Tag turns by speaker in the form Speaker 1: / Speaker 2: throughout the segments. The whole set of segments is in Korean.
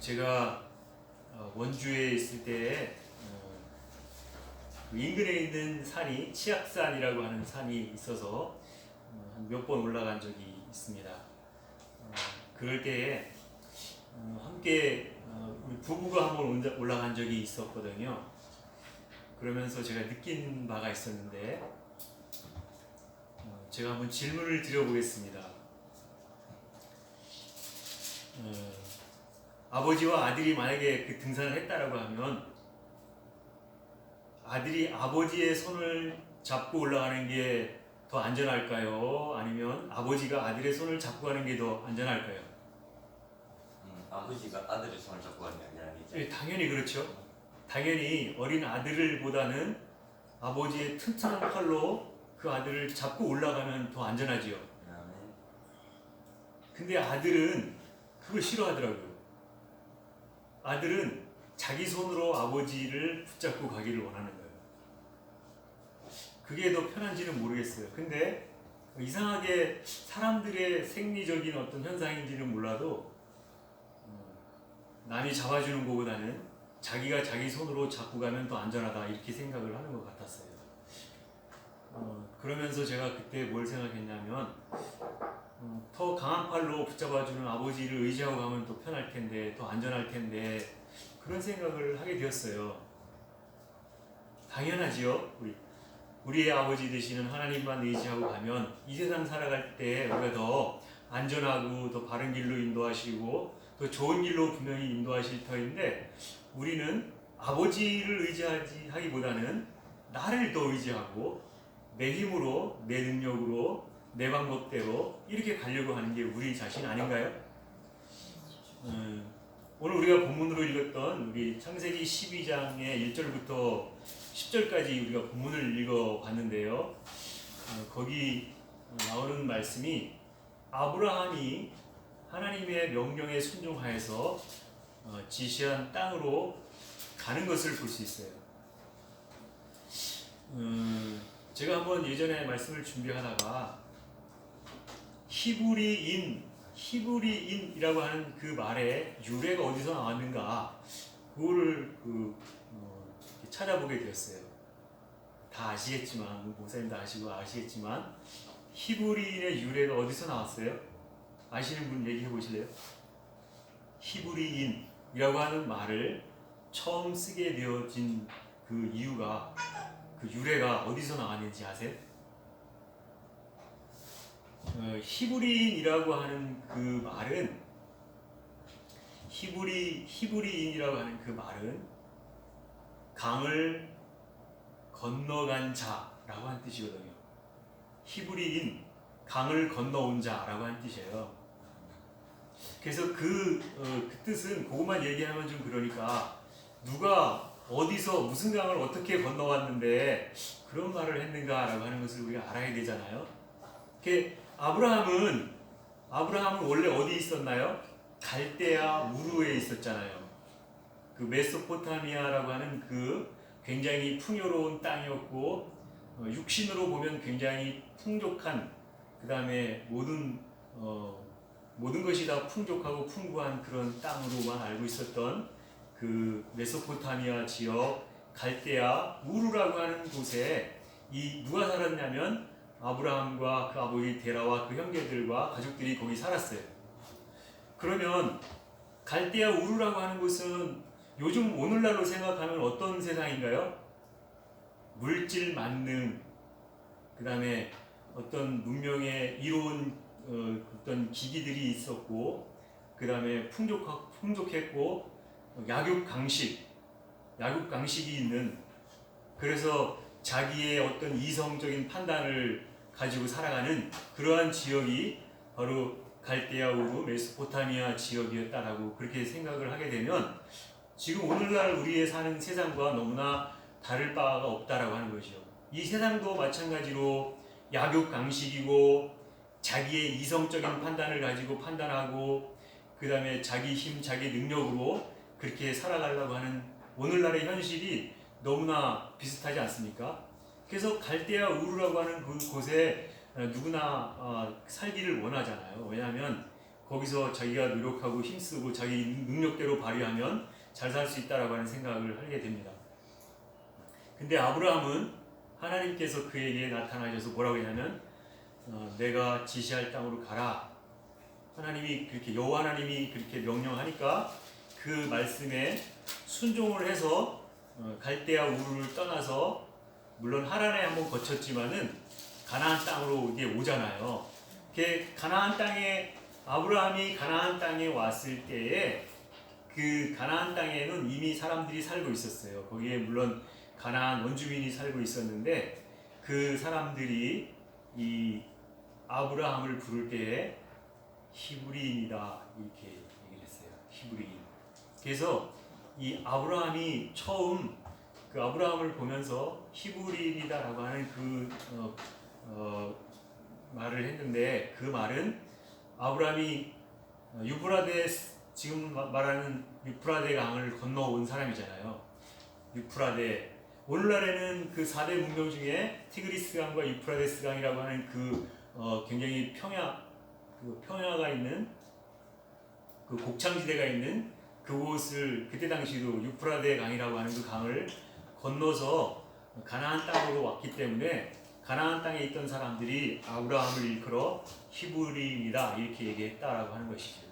Speaker 1: 제가 어, 원주에 있을 때 어, 그 인근에 있는 산이 치악산이라고 하는 산이 있어서 어, 몇번 올라간 적이 있습니다. 어, 그럴 어, 함께 부부가 한번 올라간 적이 있었거든요. 그러면서 제가 느낀 바가 있었는데 어, 제가 한번 질문을 드려보겠습니다. 어, 아버지와 아들이 만약에 그 등산을 했다라고 하면 아들이 아버지의 손을 잡고 올라가는 게 더 안전할까요? 아니면 아버지가 아들의 손을 잡고 가는 게 더 안전할까요?
Speaker 2: 음, 아버지가 아들의 손을 잡고 가는 게 아니라 이제
Speaker 1: 예, 당연히 그렇죠. 당연히 어린 아들을 보다는 아버지의 튼튼한 팔로 그 아들을 잡고 올라가면 더 안전하지요. 근데 아들은 그걸 싫어하더라고요. 아들은 자기 손으로 아버지를 붙잡고 가기를 원하는 거예요. 그게 더 편한지는 모르겠어요. 근데 이상하게 사람들의 생리적인 어떤 현상인지는 몰라도 어, 남이 잡아주는 것보다는 자기가 자기 손으로 잡고 가면 더 안전하다 이렇게 생각을 하는 것 같았어요. 어, 그러면서 제가 그때 뭘 생각했냐면 어, 더 강한 팔로 붙잡아주는 아버지를 의지하고 가면 더 편할 텐데 더 안전할 텐데 그런 생각을 하게 되었어요. 당연하지요. 우리 우리의 아버지 되시는 하나님만 의지하고 가면 이 세상 살아갈 때 우리가 더 안전하고 더 바른 길로 인도하시고 더 좋은 길로 분명히 인도하실 터인데 우리는 아버지를 의지하지 하기보다는 나를 더 의지하고 내 힘으로 내 능력으로 내 방법대로 이렇게 가려고 하는 게 우리 자신 아닌가요? 음, 오늘 우리가 본문으로 읽었던 우리 창세기 12장의 1절부터 10절까지 우리가 본문을 읽어봤는데요. 어, 거기 나오는 말씀이 아브라함이 하나님의 명령에 순종하여서 어, 지시한 땅으로 가는 것을 볼 수 있어요. 음, 제가 한번 예전에 말씀을 준비하다가 히브리인 히브리인이라고 하는 그 말의 유래가 어디서 나왔는가 그거를 그 어, 찾아보게 되었어요. 다 아시겠지만 목사님 다 아시고 아시겠지만 히브리인의 유래가 어디서 나왔어요? 아시는 분 얘기해 보실래요? 히브리인이라고 하는 말을 처음 쓰게 되어진 그 이유가 그 유래가 어디서 나왔는지 아세요? 어, 히브리인이라고 하는 그 말은 히브리 히브리인이라고 하는 그 말은 강을 건너간 자라고 하는 뜻이거든요. 히브리인 강을 건너온 자라고 하는 뜻이에요. 그래서 그, 어, 그 뜻은 그것만 얘기하면 좀 그러니까 누가 어디서 무슨 강을 어떻게 건너왔는데 그런 말을 했는가라고 하는 것을 우리가 알아야 되잖아요. 그 아브라함은 아브라함은 원래 어디 있었나요? 갈대아 우르에 있었잖아요. 그 메소포타미아라고 하는 그 굉장히 풍요로운 땅이었고 어, 육신으로 보면 굉장히 풍족한 그 다음에 모든 어, 모든 것이 다 풍족하고 풍부한 그런 땅으로만 알고 있었던 그 메소포타미아 지역 갈대아 우르라고 하는 곳에 이 누가 살았냐면 아브라함과 그 아버지 데라와 그 형제들과 가족들이 거기 살았어요. 그러면 갈대아 우르라고 하는 곳은 요즘 오늘날로 생각하면 어떤 세상인가요? 물질 만능, 그 다음에 어떤 문명의 이로운 어, 어떤 기기들이 있었고, 그 다음에 풍족 풍족했고, 약육 강식, 약육 강식이 있는 그래서 자기의 어떤 이성적인 판단을 가지고 살아가는 그러한 지역이 바로 갈대아 우르 메소포타미아 지역이었다라고 그렇게 생각을 하게 되면 지금 오늘날 우리의 사는 세상과 너무나 다를 바가 없다라고 하는 것이죠. 이 세상도 마찬가지로 약육 강식이고 자기의 이성적인 판단을 가지고 판단하고 그 다음에 자기 힘, 자기 능력으로 그렇게 살아가려고 하는 오늘날의 현실이 너무나 비슷하지 않습니까? 그래서 갈대아 우르라고 하는 그 곳에 누구나 어, 살기를 원하잖아요. 왜냐하면 거기서 자기가 노력하고 힘쓰고 자기 능력대로 발휘하면 잘 살 수 있다라고 하는 생각을 하게 됩니다. 근데 아브라함은 하나님께서 그에게 나타나셔서 뭐라고 했냐면 어, 내가 지시할 땅으로 가라. 하나님이 그렇게 여호와 하나님이 그렇게 명령하니까 그 말씀에 순종을 해서 어, 갈대아 우르를 떠나서 물론 하란에 한번 거쳤지만은 가나안 땅으로 이게 오잖아요. 이렇게 가나안 땅에 아브라함이 가나안 땅에 왔을 때에 그 가나안 땅에는 이미 사람들이 살고 있었어요. 거기에 물론 가나안 원주민이 살고 있었는데 그 사람들이 이 아브라함을 부를 때에 히브리인이다 이렇게 얘기를 했어요. 히브리인. 그래서 이 아브라함이 처음 그 아브라함을 보면서 히브리인이다라고 하는 그 어, 어, 말을 했는데 그 말은 아브라함이 유프라데 지금 마- 말하는 유프라데 강을 건너온 사람이잖아요. 유프라데 오늘날에는 그 4대 문명 중에 티그리스 강과 유프라데스 강이라고 하는 그 어, 굉장히 평야 그 평야가 있는 그 곡창지대가 있는 그곳을 그때 당시도 유프라데 강이라고 하는 그 강을 건너서 가나안 땅으로 왔기 때문에 가나안 땅에 있던 사람들이 아브라함을 일컬어 히브리이다 이렇게 얘기했다라고 하는 것이죠.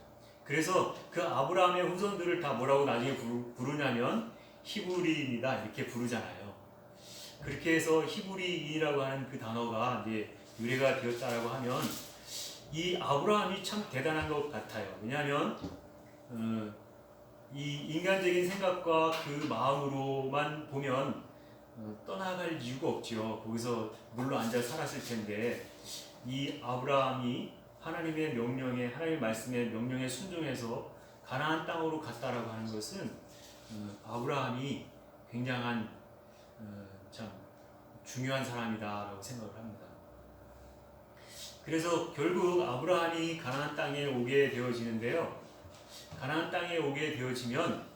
Speaker 1: 그래서 그 아브라함의 후손들을 다 뭐라고 나중에 부르, 부르냐면 히브리인이다 이렇게 부르잖아요. 그렇게 해서 히브리인이라고 하는 그 단어가 이제 유래가 되었다라고 하면 이 아브라함이 참 대단한 것 같아요. 왜냐하면 어, 이 인간적인 생각과 그 마음으로만 보면 어, 떠나갈 이유가 없죠. 거기서 물로 앉아 살았을 텐데 이 아브라함이 하나님의 명령에 하나님의 말씀에 명령에 순종해서 가나안 땅으로 갔다라고 하는 것은 어, 아브라함이 굉장한 어, 참 중요한 사람이다라고 생각을 합니다. 그래서 결국 아브라함이 가나안 땅에 오게 되어지는데요. 가나안 땅에 오게 되어지면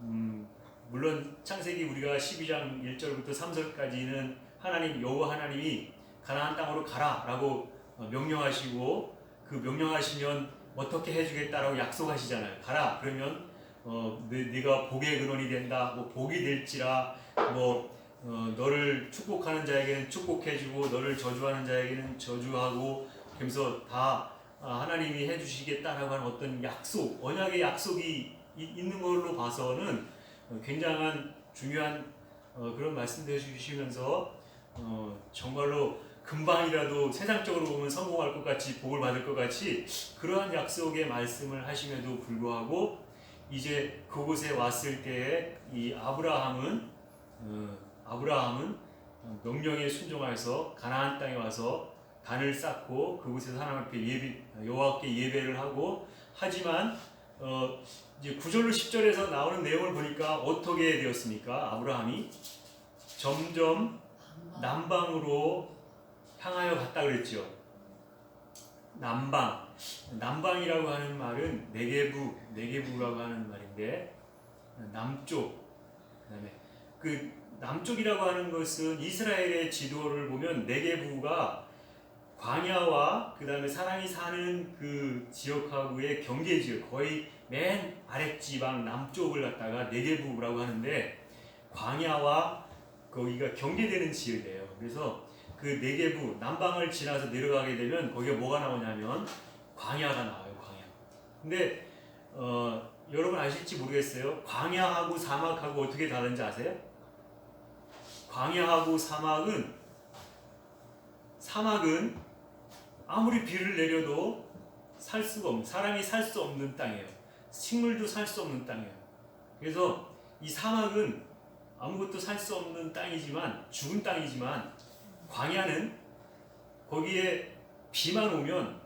Speaker 1: 음, 물론 창세기 우리가 12장 1절부터 3절까지는 하나님 여호와 하나님이 가나안 땅으로 가라라고 어, 명령하시고 그 명령하시면 어떻게 해주겠다라고 약속하시잖아요. 가라 그러면 어, 네, 네가 복의 근원이 된다. 뭐 복이 될지라 뭐 어, 너를 축복하는 자에게는 축복해주고 너를 저주하는 자에게는 저주하고 그러면서 다 아, 하나님이 해주시겠다라고 하는 어떤 약속, 언약의 약속이 이- 있는 걸로 봐서는 어, 굉장한 중요한 어, 그런 말씀도 해주시면서 어, 정말로 금방이라도 세상적으로 보면 성공할 것 같이 복을 받을 것 같이 그러한 약속의 말씀을 하심에도 불구하고 이제 그곳에 왔을 때에 이 아브라함은 어, 아브라함은 명령에 순종하여서 가나안 땅에 와서 단을 쌓고 그곳에서 하나님 앞에 예배 여호와께 예배를 하고 하지만 어 이제 9절로 10절에서 나오는 내용을 보니까 어떻게 되었습니까? 아브라함이 점점 남방으로 향하여 갔다 그랬죠. 남방 남방이라고 하는 말은 네게부 네게부라고 하는 말인데 남쪽 그다음에 그 남쪽이라고 하는 것은 이스라엘의 지도를 보면 네게부가 광야와 그 다음에 사람이 사는 그 지역하고의 경계 지역 거의 맨 아랫지방 남쪽을 갖다가 네게부라고 하는데 광야와 거기가 경계되는 지역이에요. 그래서 그 네게부 남방을 지나서 내려가게 되면 거기에 뭐가 나오냐면 광야가 나와요. 광야. 근데 어, 여러분 아실지 모르겠어요. 광야하고 사막하고 어떻게 다른지 아세요? 광야하고 사막은 사막은 아무리 비를 내려도 살 수가 없는 사람이 살 수 없는 땅이에요. 식물도 살 수 없는 땅이에요. 그래서 이 사막은 아무것도 살 수 없는 땅이지만 죽은 땅이지만 광야는 거기에 비만 오면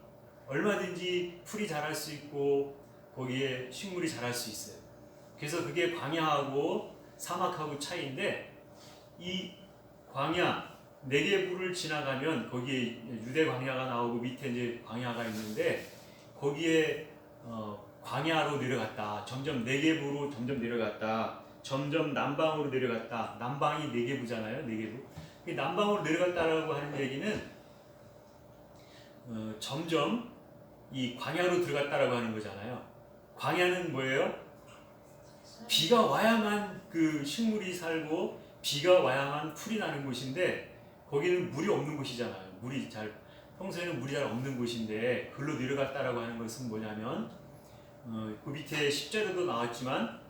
Speaker 1: 얼마든지 풀이 자랄 수 있고 거기에 식물이 자랄 수 있어요. 그래서 그게 광야하고 사막하고 차이인데 이 광야 네개부를 지나가면 거기에 유대 광야가 나오고 밑에 이제 광야가 있는데 거기에 어, 광야로 내려갔다. 점점 네개부로 점점 내려갔다. 점점 남방으로 내려갔다. 남방이 네개부잖아요. 네개부. 이 남방으로 내려갔다라고 하는 얘기는 어, 점점 이 광야로 들어갔다라고 하는 거잖아요. 광야는 뭐예요? 비가 와야만 그 식물이 살고 비가 와야만 풀이 나는 곳인데 거기는 물이 없는 곳이잖아요. 물이 잘 평소에는 물이 잘 없는 곳인데 글로 내려갔다라고 하는 것은 뭐냐면 어, 그 밑에 10절에도 나왔지만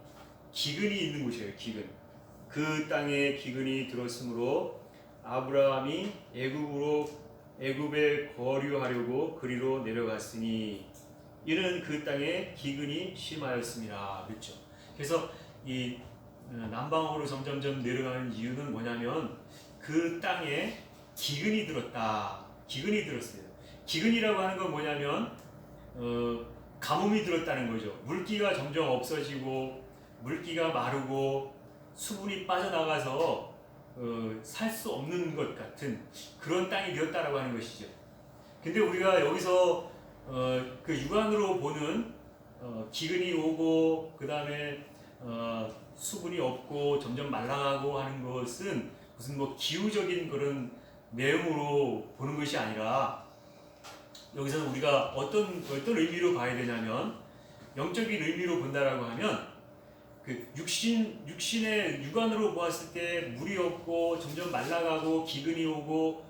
Speaker 1: 기근이 있는 곳이에요. 기근. 그 땅에 기근이 들었으므로 아브라함이 애굽으로 애굽에 거류하려고 그리로 내려갔으니 이는 그 땅에 기근이 심하였습니다. 그렇죠. 그래서 이 어, 남방으로 점점점 내려가는 이유는 뭐냐면 그 땅에 기근이 들었다. 기근이 들었어요. 기근이라고 하는 건 뭐냐면 어, 가뭄이 들었다는 거죠. 물기가 점점 없어지고 물기가 마르고 수분이 빠져나가서 어, 살 수 없는 것 같은 그런 땅이 되었다라고 하는 것이죠. 근데 우리가 여기서 어, 그 육안으로 보는 어, 기근이 오고 그 다음에 어, 수분이 없고 점점 말라가고 하는 것은 무슨 뭐 기후적인 그런 내용으로 보는 것이 아니라 여기서 우리가 어떤 어떤 의미로 봐야 되냐면 영적인 의미로 본다라고 하면 그 육신 육신의 육안으로 보았을 때 물이 없고 점점 말라가고 기근이 오고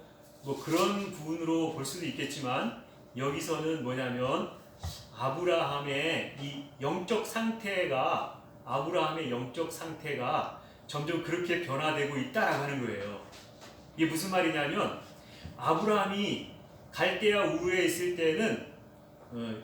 Speaker 1: 뭐 그런 부분으로 볼 수도 있겠지만 여기서는 뭐냐면 아브라함의 이 영적 상태가 아브라함의 영적 상태가 점점 그렇게 변화되고 있다라고 하는 거예요. 이게 무슨 말이냐면 아브라함이 갈대아 우르에 있을 때는 어,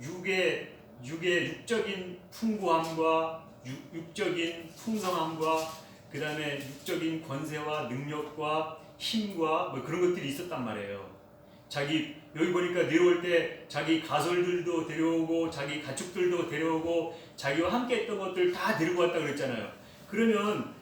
Speaker 1: 육의 육의 육적인 풍부함과 육, 육적인 풍성함과 그 다음에 육적인 권세와 능력과 힘과 뭐 그런 것들이 있었단 말이에요. 자기 여기 보니까 내려올 때 자기 가솔들도 데려오고 자기 가축들도 데려오고 자기와 함께 했던 것들 다 데리고 왔다 그랬잖아요. 그러면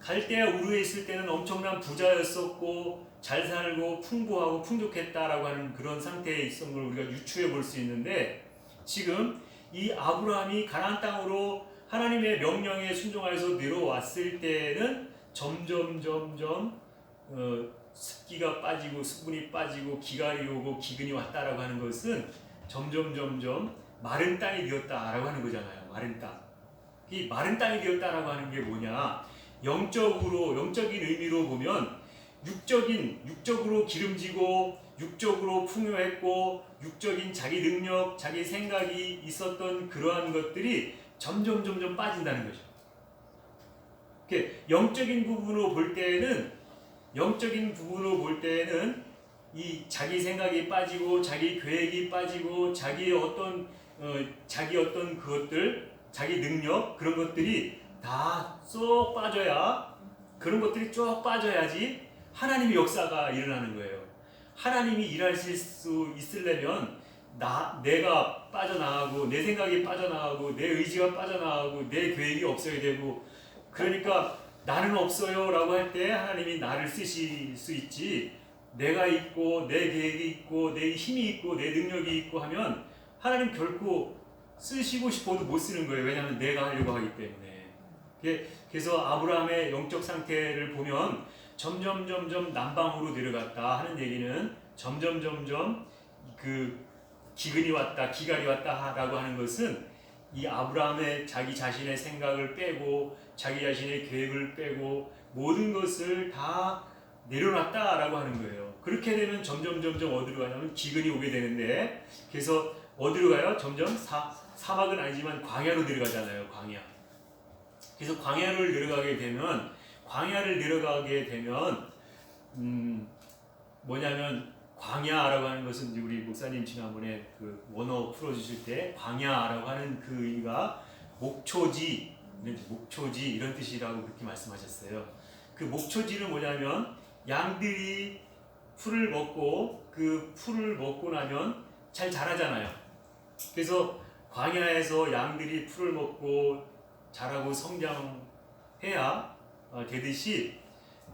Speaker 1: 갈대아 우르에 있을 때는 엄청난 부자였었고 잘 살고 풍부하고 풍족했다라고 하는 그런 상태에 있었던 걸 우리가 유추해 볼 수 있는데 지금 이 아브라함이 가나안 땅으로 하나님의 명령에 순종하여서 내려왔을 때는 점점 점점 어, 습기가 빠지고 수분이 빠지고 기갈이 오고 기근이 왔다라고 하는 것은 점점 점점 마른 땅이 되었다라고 하는 거잖아요. 마른 땅. 이 마른 땅이 되었다라고 하는 게 뭐냐? 영적으로 영적인 의미로 보면 육적인 육적으로 기름지고 육적으로 풍요했고 육적인 자기 능력, 자기 생각이 있었던 그러한 것들이 점점 점점 빠진다는 거죠. 이렇게 영적인 부분으로 볼 때에는 영적인 부분으로 볼 때에는 이 자기 생각이 빠지고 자기 계획이 빠지고 자기의 어떤 어, 자기 어떤 그것들 자기 능력 그런 것들이 다 쏙 빠져야 그런 것들이 쭉 빠져야지 하나님의 역사가 일어나는 거예요. 하나님이 일하실 수 있으려면 나 내가 빠져나가고 내 생각이 빠져나가고 내 의지가 빠져나가고 내 계획이 없어야 되고 그러니까 나는 없어요라고 할 때 하나님이 나를 쓰실 수 있지 내가 있고 내 계획이 있고 내 힘이 있고 내 능력이 있고 하면 하나님 결코 쓰시고 싶어도 못 쓰는 거예요 왜냐하면 내가 하려고 하기 때문에 그- 그래서 아브라함의 영적 상태를 보면 점점 점점 남방으로 내려갔다 하는 얘기는 점점 점점 그 기근이 왔다 기갈이 왔다라고 하는 것은 이 아브라함의 자기 자신의 생각을 빼고 자기 자신의 계획을 빼고 모든 것을 다 내려놨다라고 하는 거예요. 그렇게 되면 점점 점점 어디로 가냐면 기근이 오게 되는데 그래서 어디로 가요? 점점 사, 사막은 아니지만 광야로 내려가잖아요. 광야. 그래서 광야를 내려가게 되면 광야를 내려가게 되면 음 뭐냐면 광야라고 하는 것은 우리 목사님 지난번에 그 원어 풀어주실 때 광야라고 하는 그 의미가 목초지 목초지 이런 뜻이라고 그렇게 말씀하셨어요. 그 목초지는 뭐냐면 양들이 풀을 먹고 그 풀을 먹고 나면 잘 자라잖아요. 그래서 광야에서 양들이 풀을 먹고 자라고 성장해야 어, 되듯이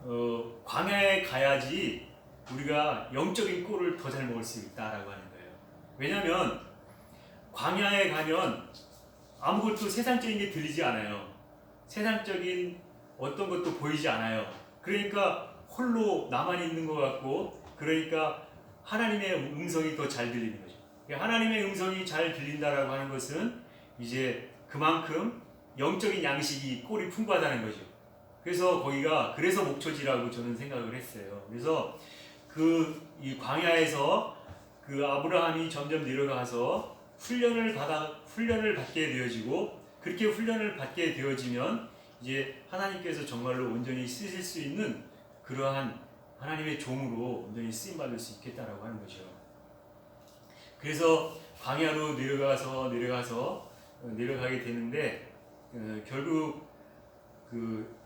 Speaker 1: 어, 광야에 가야지 우리가 영적인 꿀을 더 잘 먹을 수 있다라고 하는 거예요. 왜냐하면 광야에 가면 아무것도 세상적인 게 들리지 않아요. 세상적인 어떤 것도 보이지 않아요. 그러니까 홀로 나만 있는 것 같고, 그러니까 하나님의 음성이 더 잘 들리는 거죠. 하나님의 음성이 잘 들린다라고 하는 것은 이제 그만큼 영적인 양식이 꼴이 풍부하다는 거죠. 그래서 거기가 그래서 목초지라고 저는 생각을 했어요. 그래서 그 이 광야에서 그 아브라함이 점점 내려가서 훈련을 받아 훈련을 받게 되어지고 그렇게 훈련을 받게 되어지면 이제 하나님께서 정말로 온전히 쓰실 수 있는 그러한 하나님의 종으로 온전히 쓰임 받을 수 있겠다라고 하는 거죠. 그래서 광야로 내려가서 내려가서 어, 내려가게 되는데 어, 결국 그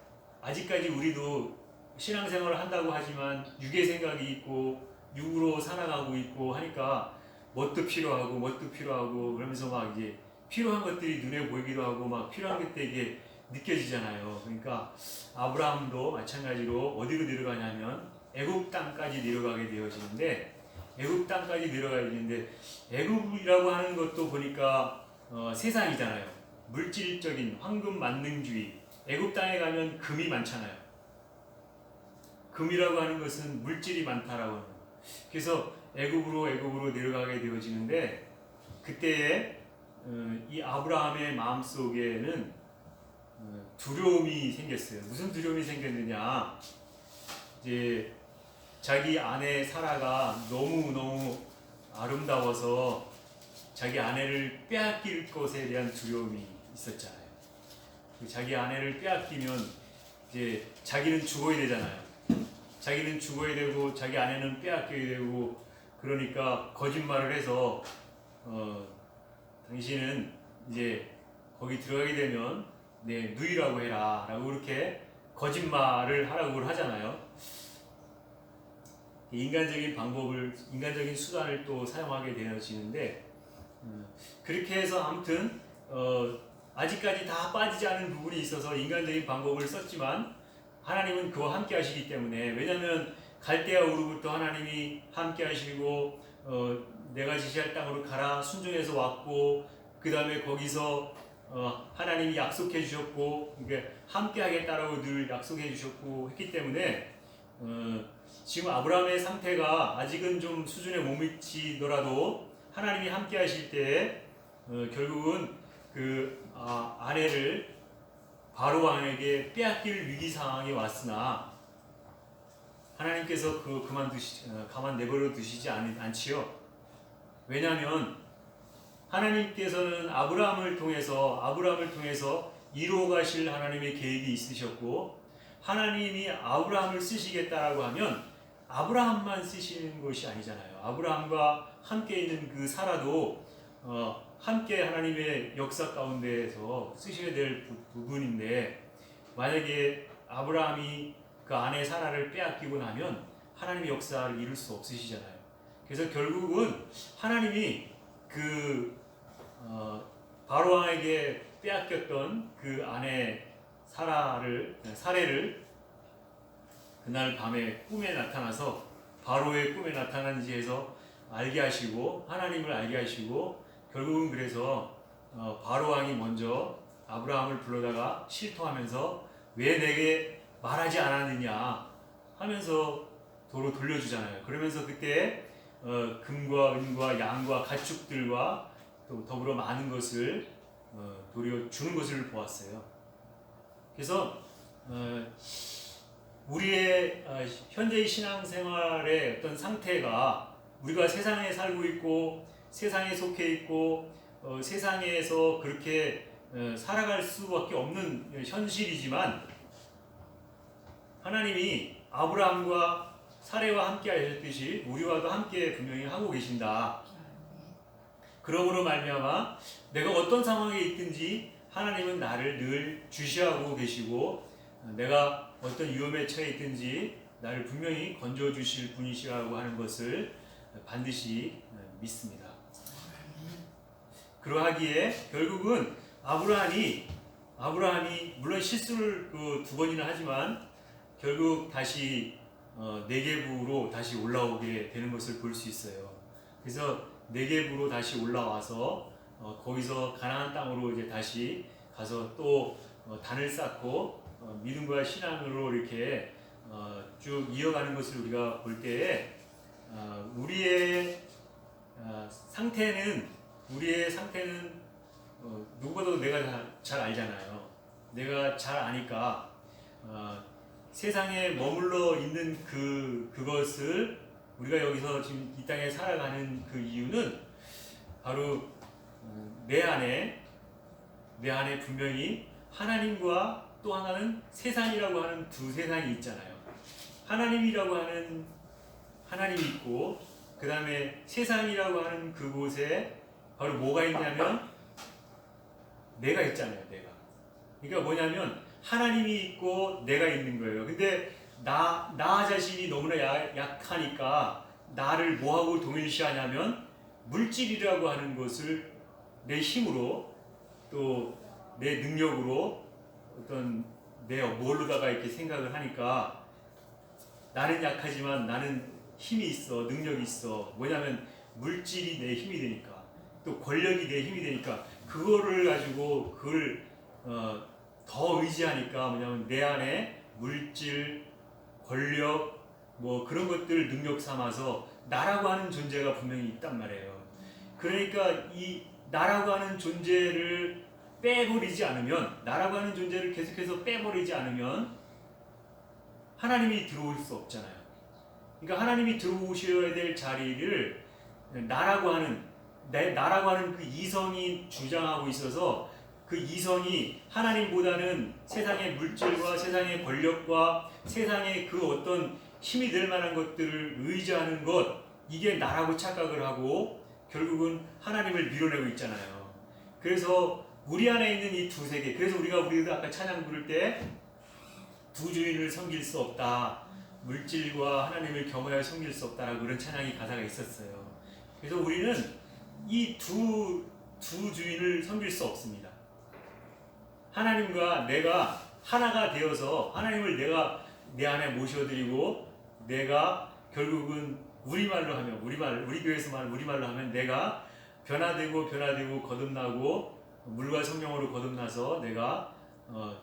Speaker 1: 아직까지 우리도 신앙생활을 한다고 하지만 육의 생각이 있고 육으로 살아가고 있고 하니까 뭣도 필요하고 뭣도 필요하고 그러면서 막 이제 필요한 것들이 눈에 보이기도 하고 막 필요한 것때 이게 느껴지잖아요. 그러니까 아브라함도 마찬가지로 어디로 내려가냐면 애굽 땅까지 내려가게 되어지는데 애굽 땅까지 내려가야 되는데 애굽이라고 하는 것도 보니까 어, 세상이잖아요. 물질적인 황금 만능주의. 애굽 땅에 가면 금이 많잖아요. 금이라고 하는 것은 물질이 많다라고 하는. 그래서 애굽으로 애굽으로 내려가게 되어지는데 그때에 어, 이 아브라함의 마음 속에는 어, 두려움이 생겼어요. 무슨 두려움이 생겼느냐? 이제 자기 아내 사라가 너무 너무 아름다워서 자기 아내를 빼앗길 것에 대한 두려움이 있었잖아요. 자기 아내를 빼앗기면 이제 자기는 죽어야 되잖아요. 자기는 죽어야 되고 자기 아내는 빼앗겨야 되고 그러니까 거짓말을 해서 어, 당신은 이제 거기 들어가게 되면 내 누이라고 해라라고 그렇게 거짓말을 하라고 하잖아요. 인간적인 방법을 인간적인 수단을 또 사용하게 되어지는데 음, 그렇게 해서 아무튼 어, 아직까지 다 빠지지 않은 부분이 있어서 인간적인 방법을 썼지만 하나님은 그와 함께 하시기 때문에 왜냐하면 갈대아 우르부터 하나님이 함께 하시고 어, 내가 지시할 땅으로 가라 순종해서 왔고 그 다음에 거기서 어, 하나님이 약속해 주셨고 이게 함께 하겠다라고 늘 약속해 주셨고 했기 때문에 어, 지금 아브라함의 상태가 아직은 좀 수준에 못 미치더라도 하나님이 함께 하실 때 어, 결국은 그 아, 아내를 바로 왕에게 빼앗길 위기 상황이 왔으나 하나님께서 그 그만 두시 어, 가만 내버려 두시지 않, 않지요. 왜냐하면 하나님께서는 아브라함을 통해서 아브라함을 통해서 이루어 가실 하나님의 계획이 있으셨고 하나님이 아브라함을 쓰시겠다라고 하면 아브라함만 쓰시는 것이 아니잖아요. 아브라함과 함께 있는 그 사라도 어, 함께 하나님의 역사 가운데에서 쓰셔야 될 부, 부분인데 만약에 아브라함이 그 아내 사라를 빼앗기고 나면 하나님의 역사를 이룰 수 없으시잖아요. 그래서 결국은 하나님이 그 어, 바로 왕에게 빼앗겼던 그 아내 사라를 사례를 그날 밤에 꿈에 나타나서 바로의 꿈에 나타난지 해서 알게 하시고 하나님을 알게 하시고 결국은 그래서 어, 바로 왕이 먼저 아브라함을 불러다가 실토하면서 왜 내게 말하지 않았느냐 하면서 도로 돌려주잖아요. 그러면서 그때 어, 금과 은과 양과 가축들과 또 더불어 많은 것을 어, 도리어 주는 것을 보았어요. 그래서 어, 우리의 어, 현재의 신앙생활의 어떤 상태가 우리가 세상에 살고 있고 세상에 속해 있고 어, 세상에서 그렇게 어, 살아갈 수밖에 없는 현실이지만 하나님이 아브라함과 사례와 함께 하셨듯이 우리와도 함께 분명히 하고 계신다. 그러므로 말미암아 내가 어떤 상황에 있든지 하나님은 나를 늘 주시하고 계시고 내가 어떤 위험에 처해 있든지 나를 분명히 건져 주실 분이시라고 하는 것을 반드시 믿습니다. 그러하기에 결국은 아브라함이 아브라함이 물론 실수를 그 두 번이나 하지만 결국 다시 어, 네게부로 다시 올라오게 되는 것을 볼 수 있어요. 그래서 네게부로 다시 올라와서 어, 거기서 가나안 땅으로 이제 다시 가서 또 어, 단을 쌓고 어, 믿음과 신앙으로 이렇게 어, 쭉 이어가는 것을 우리가 볼 때에 어, 우리의 아, 상태는 우리의 상태는 어, 누구보다도 내가 잘, 잘 알잖아요. 내가 잘 아니까 어, 세상에 머물러 있는 그 그것을 우리가 여기서 지금 이 땅에 살아가는 그 이유는 바로 어, 내 안에 내 안에 분명히 하나님과 또 하나는 세상이라고 하는 두 세상이 있잖아요. 하나님이라고 하는 하나님이 있고 그 다음에 세상이라고 하는 그곳에 바로 뭐가 있냐면 내가 있잖아요. 내가. 그러니까 뭐냐면 하나님이 있고 내가 있는 거예요. 근데 나, 나 자신이 너무나 약, 약하니까 나를 뭐하고 동일시하냐면 물질이라고 하는 것을 내 힘으로 또 내 능력으로 어떤 내 뭘로다가 이렇게 생각을 하니까 나는 약하지만 나는 힘이 있어 능력이 있어. 뭐냐면 물질이 내 힘이 되니까. 또 권력이 내 힘이 되니까. 그거를 가지고 그걸 어, 더 의지하니까 뭐냐면 내 안에 물질 권력 뭐 그런 것들 능력 삼아서 나라고 하는 존재가 분명히 있단 말이에요. 그러니까 이 나라고 하는 존재를 빼버리지 않으면 나라고 하는 존재를 계속해서 빼버리지 않으면 하나님이 들어올 수 없잖아요. 그러니까 하나님이 들어오셔야 될 자리를 나라고 하는 내 나라고 하는 그 이성이 주장하고 있어서 그 이성이 하나님보다는 세상의 물질과 세상의 권력과 세상의 그 어떤 힘이 될 만한 것들을 의지하는 것 이게 나라고 착각을 하고 결국은 하나님을 밀어내고 있잖아요. 그래서 우리 안에 있는 이 두 세계 그래서 우리가 우리도 아까 찬양 부를 때 두 주인을 섬길 수 없다. 물질과 하나님을 겸하여 섬길 수 없다라고 그런 찬양이 가사가 있었어요. 그래서 우리는 이 두 두 주인을 섬길 수 없습니다. 하나님과 내가 하나가 되어서 하나님을 내가 내 안에 모셔드리고 내가 결국은 우리말로 하면 우리말 우리 교회에서 말 우리말로 하면 내가 변화되고 변화되고 거듭나고 물과 성령으로 거듭나서 내가 어,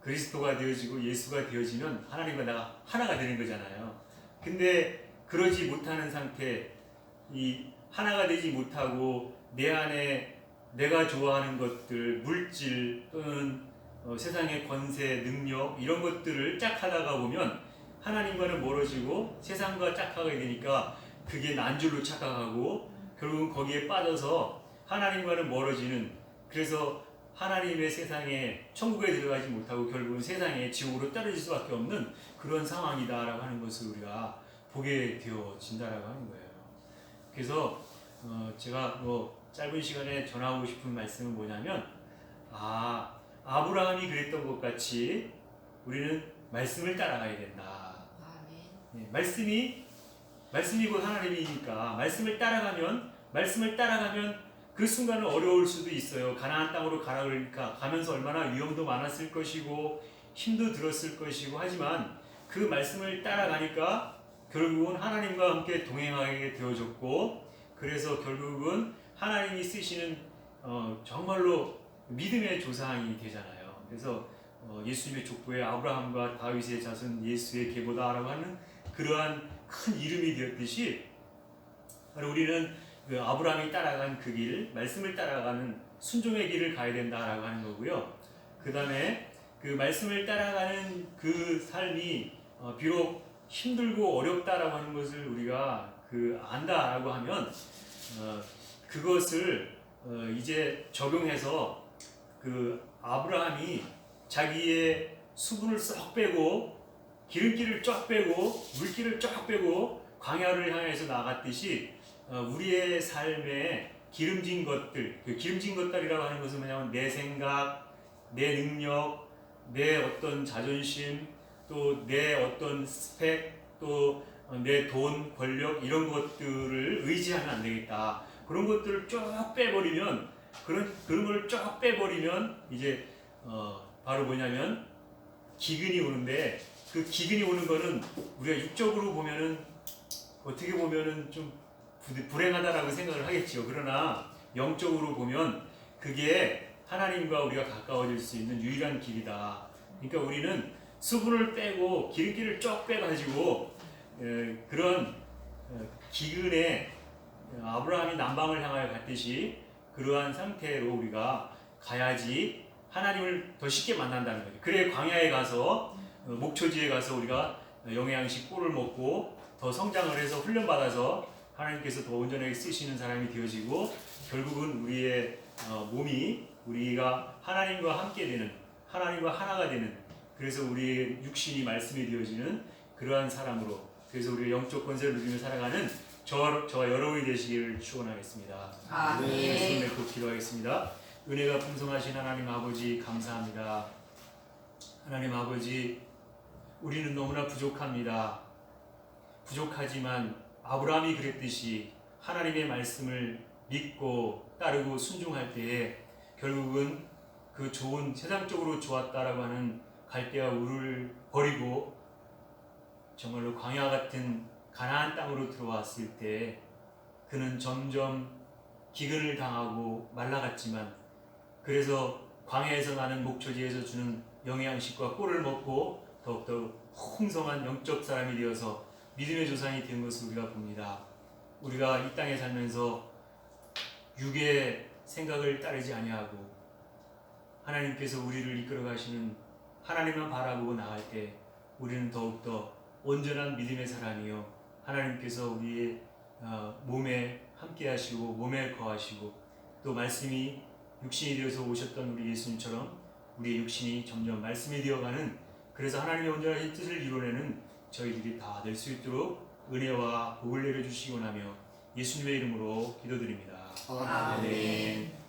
Speaker 1: 그리스도가 되어지고 예수가 되어지면 하나님과 내가 하나가 되는 거잖아요. 근데 그러지 못하는 상태, 이 하나가 되지 못하고 내 안에 내가 좋아하는 것들, 물질 또는 어, 세상의 권세, 능력 이런 것들을 짝 하다가 보면 하나님과는 멀어지고 세상과 짝하게 되니까 그게 난줄로 착각하고 결국은 거기에 빠져서 하나님과는 멀어지는 그래서 하나님의 세상에 천국에 들어가지 못하고 결국은 세상에 지옥으로 떨어질 수밖에 없는 그런 상황이다라고 하는 것을 우리가 보게 되어진다라고 하는 거예요. 그래서 어 제가 뭐 짧은 시간에 전하고 싶은 말씀은 뭐냐면 아 아브라함이 그랬던 것 같이 우리는 말씀을 따라가야 된다. 네, 말씀이 말씀이 곧 하나님이니까 말씀을 따라가면 말씀을 따라가면 그 순간은 어려울 수도 있어요. 가나안 땅으로 가라 그러니까 가면서 얼마나 위험도 많았을 것이고 힘도 들었을 것이고 하지만 그 말씀을 따라가니까 결국은 하나님과 함께 동행하게 되어졌고 그래서 결국은 하나님이 쓰시는 어, 정말로 믿음의 조상이 되잖아요. 그래서 어, 예수님의 족보에 아브라함과 다윗의 자손 예수의 계보다라고 하는 그러한 큰 이름이 되었듯이 바로 우리는 그 아브라함이 따라간 그 길, 말씀을 따라가는 순종의 길을 가야 된다라고 하는 거고요. 그 다음에 그 말씀을 따라가는 그 삶이 어, 비록 힘들고 어렵다라고 하는 것을 우리가 그 안다라고 하면 어, 그것을 어, 이제 적용해서 그 아브라함이 자기의 수분을 쏙 빼고 기름기를 쫙 빼고 물기를 쫙 빼고 광야를 향해서 나갔듯이 어, 우리의 삶에 기름진 것들, 그 기름진 것들이라고 하는 것은 뭐냐면 내 생각, 내 능력, 내 어떤 자존심, 또 내 어떤 스펙, 또 내 돈, 권력 이런 것들을 의지하면 안 되겠다. 그런 것들을 쫙 빼버리면 그런 그런 걸 쫙 빼버리면 이제 어, 바로 뭐냐면 기근이 오는데 그 기근이 오는 거는 우리가 육적으로 보면은 어떻게 보면은 좀 부- 불행하다라고 생각을 하겠지요. 그러나 영적으로 보면 그게 하나님과 우리가 가까워질 수 있는 유일한 길이다. 그러니까 우리는 수분을 빼고 기름기를 쫙 빼가지고 에, 그런 어, 기근에 아브라함이 남방을 향하여 갔듯이 그러한 상태로 우리가 가야지 하나님을 더 쉽게 만난다는 거죠. 그래 광야에 가서 어, 목초지에 가서 우리가 영양식 꿀을 먹고 더 성장을 해서 훈련받아서 하나님께서 더 온전하게 쓰시는 사람이 되어지고 결국은 우리의 어, 몸이 우리가 하나님과 함께 되는 하나님과 하나가 되는 그래서 우리의 육신이 말씀이 되어지는 그러한 사람으로 그래서 우리의 영적 권세를 누리며 살아가는 저, 저와 여러분이 되시기를 축원하겠습니다.
Speaker 3: 아멘.
Speaker 1: 손 맺고 기도하겠습니다. 은혜가 풍성하신 하나님 아버지 감사합니다. 하나님 아버지 우리는 너무나 부족합니다. 부족하지만 아브라함이 그랬듯이 하나님의 말씀을 믿고 따르고 순종할 때에 결국은 그 좋은 세상적으로 좋았다라고 하는 갈대와 우를 버리고 정말로 광야 같은 가나안 땅으로 들어왔을 때 그는 점점 기근을 당하고 말라갔지만 그래서 광야에서 나는 목초지에서 주는 영양식과 꿀을 먹고 더욱더 풍성한 영적 사람이 되어서 믿음의 조상이 된 것을 우리가 봅니다. 우리가 이 땅에 살면서 육의 생각을 따르지 아니하고 하나님께서 우리를 이끌어 가시는 하나님만 바라보고 나갈 때 우리는 더욱더 온전한 믿음의 사람이요 하나님께서 우리의 어, 몸에 함께 하시고 몸에 거하시고 또 말씀이 육신이 되어서 오셨던 우리 예수님처럼 우리의 육신이 점점 말씀이 되어가는 그래서 하나님의 온전하신 뜻을 이루어내는 저희들이 다될수 있도록 은혜와 복을 내려주시고 나며 예수님의 이름으로 기도드립니다.
Speaker 3: 아멘.
Speaker 1: 아멘.